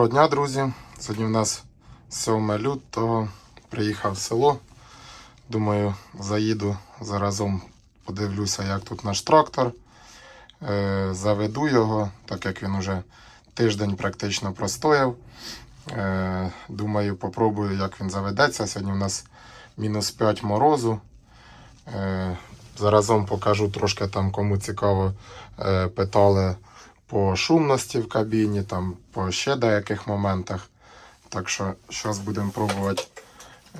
Доброго дня, друзі. Сьогодні в нас 7 лютого. Приїхав в село. Думаю, заїду заразом подивлюся, як тут наш трактор. Е, заведу його, так як він уже тиждень практично простояв. Е, думаю, попробую, як він заведеться. Сьогодні у нас мінус 5 морозу. Е, заразом покажу трошки там, кому цікаво, питали по шумності в кабіні, там по ще деяких моментах. Так що зараз будемо пробувати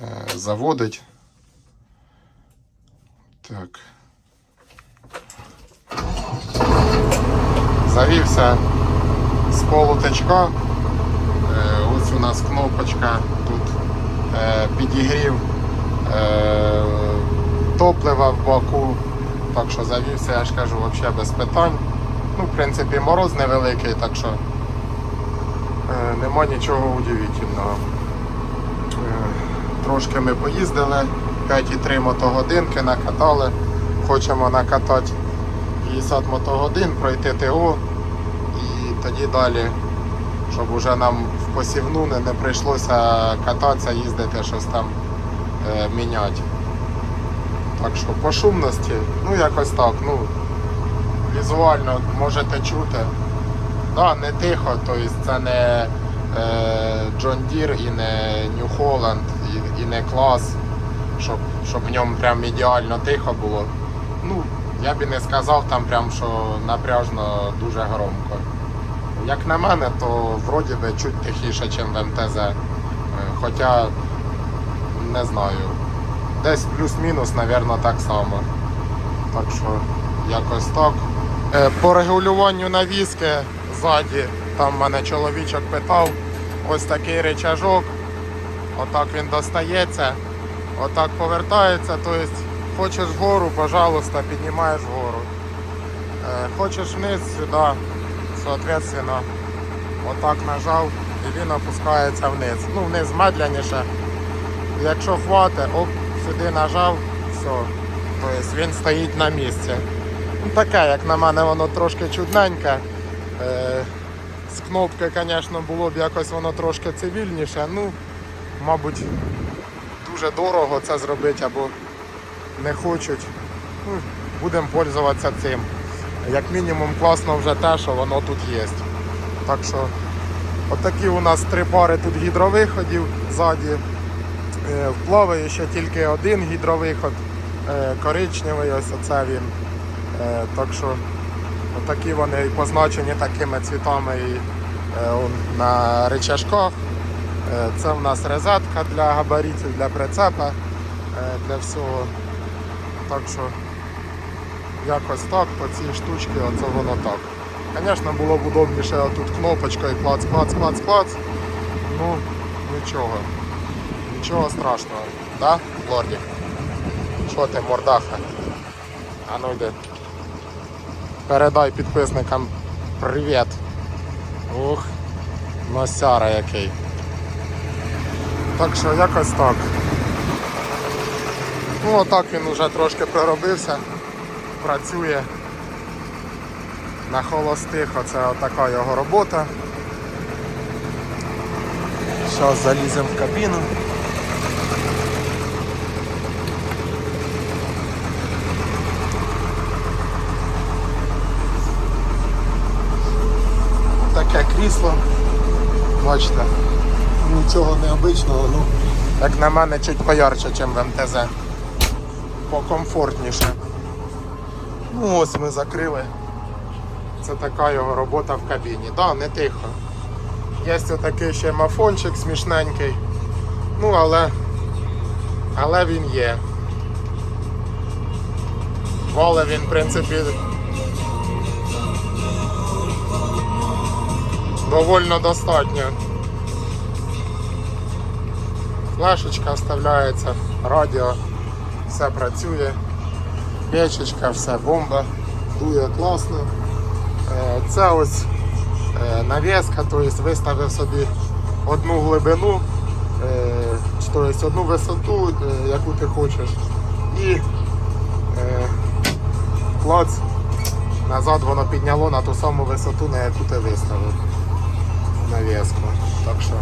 е, заводити. Так. Завівся з полутечка. Е, ось у нас кнопочка тут е, підігрів е, топлива в баку. Так що завівся, я ж кажу, взагалі без питань. Ну, в принципі, мороз невеликий, так що е, нема нічого удивительного. Е, трошки ми поїздили, 5,3 мотогодинки накатали. Хочемо накатати 50 мотогодин, пройти ТО і тоді далі, щоб уже нам в посівну не, не прийшлося кататися, їздити, щось там е, міняти. Так що по шумності, ну якось так. ну візуально можете чути. Да, не тихо, тобто це не е, John Deere і не Holland, і, і не клас, щоб, щоб в ньому прям ідеально тихо було. Ну, я би не сказав там прям, що напряжно дуже громко. Як на мене, то вроді би чуть тихіше, ніж в МТЗ. Е, Хоча не знаю. Десь плюс-мінус, мабуть, так само. Так що якось так. Е, По регулюванню навіски ззаді, там мене чоловічок питав, ось такий речажок, отак він достається, отак повертається, тобто хочеш вгору, пожалуйста, піднімаєш вгору. Е, Хочеш вниз, сюди, соответственно, отак нажав і він опускається вниз. Ну, вниз медленніше. Якщо хватить, оп, сюди нажав, все. Тобто він стоїть на місці. Ну, таке, як на мене, воно трошки чудненьке. Е, з кнопки, звісно, було б якось воно трошки цивільніше. Ну, мабуть, дуже дорого це зробити або не хочуть. Ну, будемо пользуватися цим. Як мінімум класно вже те, що воно тут є. Так що, отакі у нас три пари тут гідровиходів ззаді. Е, Вплаває ще тільки один гідровиход, е, коричневий, ось оце він. Е, Так що такі вони і позначені такими цвітами і, е, на речашках. Е, Це в нас розетка для габаритів, для прицепа, для всього. Так що якось так по цій штучці, оце воно так. Звісно, було б удобніше тут кнопочкою клац, клац, клац, клац. Ну, нічого. Нічого страшного. Да, Лордік? Що ти, мордаха? А ну йди. Передай підписникам привіт. Ух, носяра який. Так що якось так. Ну отак він вже трошки проробився, працює на холостих, оце отака його робота. Зараз заліземо в кабіну. Таке крісло. Бачите, нічого необичного, ну, як на мене, чуть поярче, ніж в МТЗ. Покомфортніше. Ну ось ми закрили. Це така його робота в кабіні. Да, не тихо. Є такий ще мафончик смішненький. Ну, але але він є. Вали він, в принципі, довольно достатньо. Флешечка вставляється, радіо, все працює, печечка, все бомба, дує класно. Е, Це ось е, навіска, тобто виставив собі одну глибину, тобто одну висоту, яку ти хочеш. І клац, назад воно підняло на ту саму висоту, на яку ти виставив. Навіску. Так що,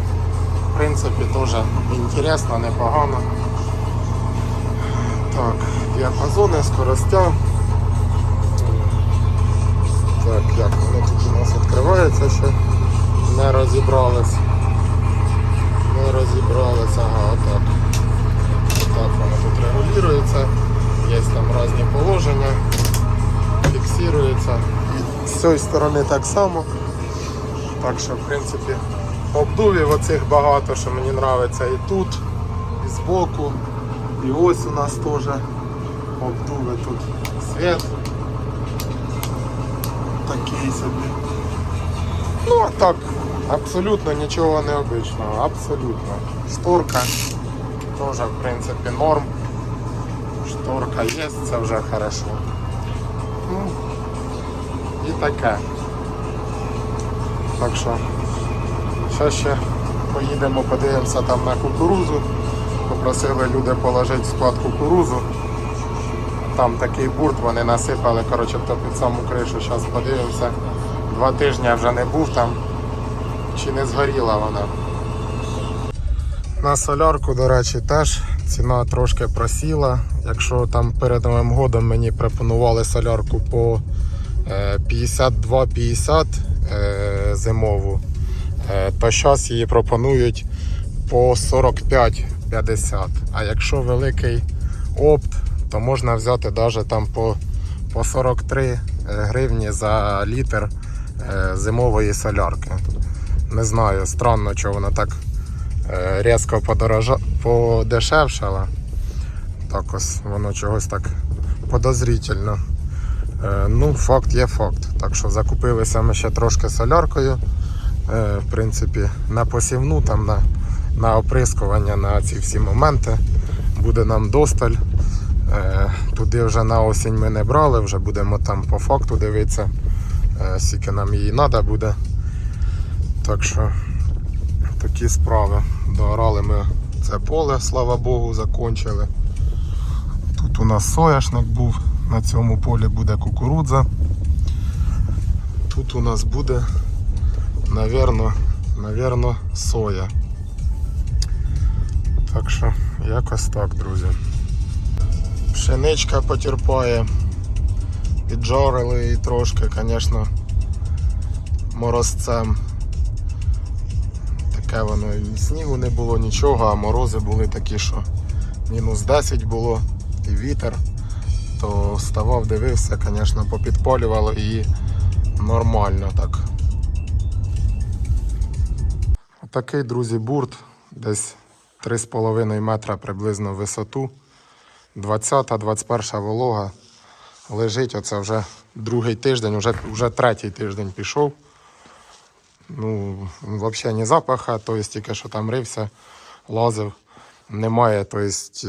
в принципі, теж інтересно, непогано. Так, діапазони, скоростя. Так, як воно тут у нас відкривається ще. Не розібрались. Не розібрались, ага, отак. Так воно тут регулюється. Є там різні положення. Фіксується. І з цієї сторони так само. Так що, в принципі, обдувів оцих багато, що мені подобається і тут, і збоку. І ось у нас теж обдуви тут світ. Такий собі. Ну а так, абсолютно нічого необичного, абсолютно. Шторка теж в принципі норм. Шторка є, це вже хорошо. Ну, і таке. Так що, зараз ще поїдемо, подивимося там на кукурузу. Попросили люди положити в склад кукурузу. Там такий бурт вони насипали, коротше, то під саму кришу. Зараз подивимося. Два тижні я вже не був там. Чи не згоріла вона. На солярку, до речі, теж ціна трошки просіла. Якщо там перед Новим годом мені пропонували солярку по 52-50 е, зимову, е, то зараз її пропонують по 45-50. А якщо великий опт, то можна взяти навіть там по, по 43 гривні за літр е, зимової солярки. Не знаю, странно, чого вона так е, різко подорожа... подешевшала. Так ось воно чогось так подозрительно. Е, ну, факт є факт. Так що закупилися ми ще трошки соляркою. Е, в принципі, на посівну, там, на, на оприскування, на ці всі моменти. Буде нам досталь. Е, туди вже на осінь ми не брали, вже будемо там по факту дивитися, скільки нам її треба буде. Так що такі справи. Доорали ми це поле, слава Богу, закончили. Тут у нас соняшник був, на цьому полі буде кукурудза. Тут у нас буде, навірно, навірно, соя. Так що якось так, друзі. Пшеничка потерпає. Піджарили її трошки, звісно, морозцем. Таке воно і снігу не було, нічого, а морози були такі, що мінус 10 було і вітер, то вставав, дивився, звісно, попідпалювало її нормально так. Отакий, друзі, бурт, десь 3,5 метра приблизно в висоту. 20-21 волога. Лежить оце вже другий тиждень, вже, вже третій тиждень пішов. Ну, взагалі ні запаха, тобто тільки що там рився, лазив. Немає, тобто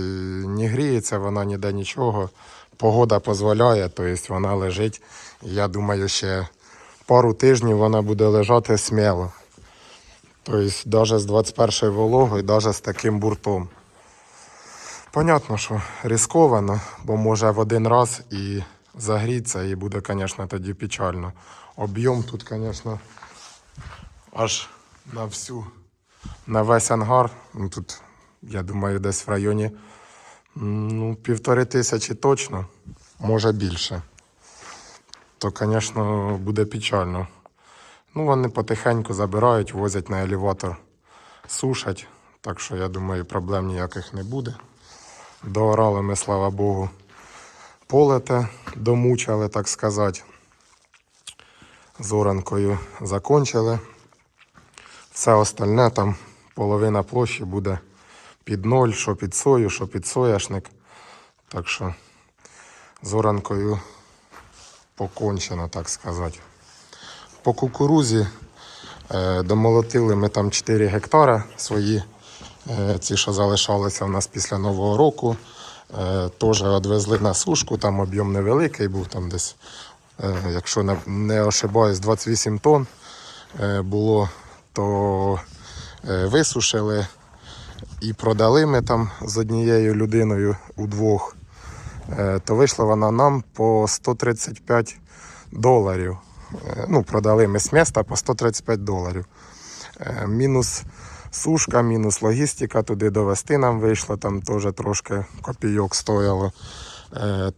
не гріється вона ніде нічого. Погода дозволяє, тобто вона лежить. Я думаю, ще пару тижнів вона буде лежати сміло. Тобто навіть з 21 вологою, навіть з таким буртом. Понятно, що ризиковано, бо може в один раз і загріться, і буде, звісно, тоді печально. Об'єм тут, звісно, аж на всю, на весь ангар. Ну, тут, я думаю, десь в районі ну, півтори тисячі точно, може більше. То, звісно, буде печально. Ну, вони потихеньку забирають, возять на елеватор, сушать. Так що, я думаю, проблем ніяких не буде. Доорали ми, слава Богу, полете, домучали, так сказати. Зоранкою закончили. Все остальне там половина площі буде під ноль, що під сою, що під сояшник. Так що зоранкою покончено, так сказати. По кукурузі е, домолотили ми там 4 гектара свої, е, ці, що залишалися в нас після Нового року. Е, Теж відвезли на сушку, там об'єм невеликий був, там десь, е, якщо не, не ошибаюсь, 28 тонн е, було, то е, висушили і продали ми там з однією людиною удвох. Е, То вийшла вона нам по 135 доларів. Е, Ну, продали ми з міста по 135 доларів. Е, Мінус сушка, мінус логістика туди довести нам вийшло, там теж трошки копійок стояло.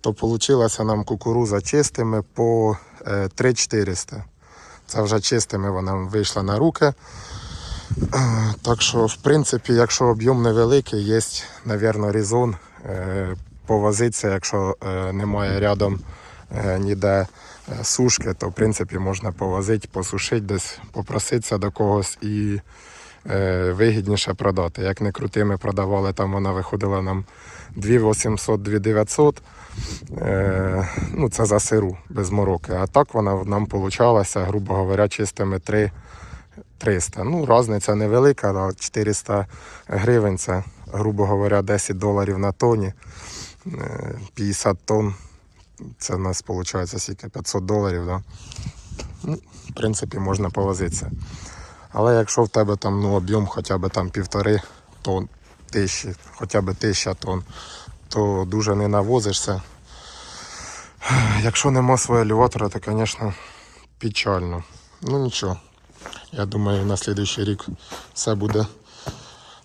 То вийшла нам кукуруза чистими по е, 3400. Це вже чистими вона вийшла на руки. Е, Так що, в принципі, якщо об'єм невеликий, є, мабуть, резон е, повозитися, якщо е, немає рядом ніде сушки, то в принципі можна повозити, посушити десь, попроситися до когось і вигідніше продати. Як не крути, ми продавали, там вона виходила нам 2800, 2900. Е, ну, це за сиру без мороки. А так вона нам получалася, грубо говоря, чистими 3 300. Ну, різниця невелика, але 400 гривень це, грубо говоря, 10 доларів на тоні. Е, 50 тонн. Це в нас виходить скільки 500 доларів. Да? Ну, в принципі, можна повозитися. Але якщо в тебе там ну, об'єм хоча б там півтори тонн, тисячі, хоча б тисяча тонн, то дуже не навозишся. Якщо нема свого елеватора, то, звісно, печально. Ну нічого. Я думаю, на слідуючий рік все буде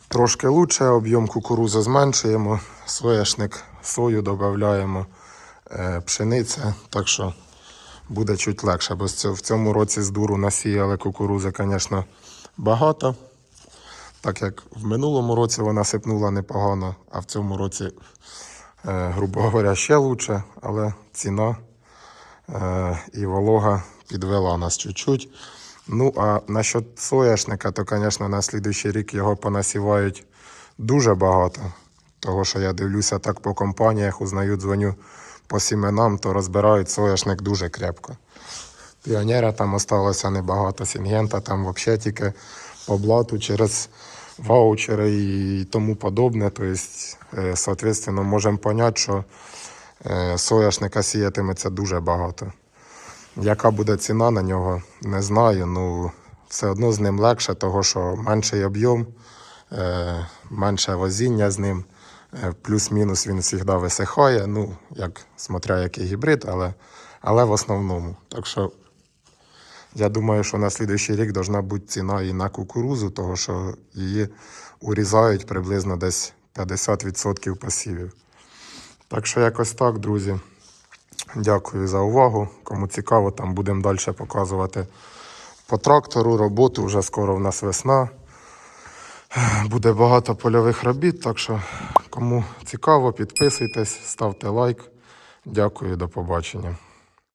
трошки краще. Об'єм кукурузи зменшуємо, соняшник, сою додаємо, е, пшениця. Так що буде чуть легше. Бо в цьому році з дуру насіяли кукурузи, звісно, багато. Так як в минулому році вона сипнула непогано, а в цьому році, е, грубо говоря, ще краще, але ціна е, і волога підвела нас чуть-чуть. Ну, а насчет соняшника, то, звісно, на слідуючий рік його понасівають дуже багато. Того, що я дивлюся так по компаніях, узнаю, дзвоню по сіменам, то розбирають соняшник дуже крепко. Піонера там осталося небагато, Сінгента там взагалі тільки по блату через ваучери і тому подобне. Тобто, соответственно, можемо зрозуміти, що е, соняшника сіятиметься дуже багато. Яка буде ціна на нього, не знаю. Ну, все одно з ним легше, того що менший об'єм, е, менше возіння з ним. Е, плюс-мінус він завжди висихає. Ну, як смотря який гібрид, але, але в основному. Так що я думаю, що на слідуючий рік должна бути ціна і на кукурузу, того що її урізають приблизно десь 50% посівів. Так що якось так, друзі. Дякую за увагу. Кому цікаво, там будемо далі показувати по трактору роботу. Вже скоро в нас весна. Буде багато польових робіт, так що кому цікаво, підписуйтесь, ставте лайк. Дякую, до побачення.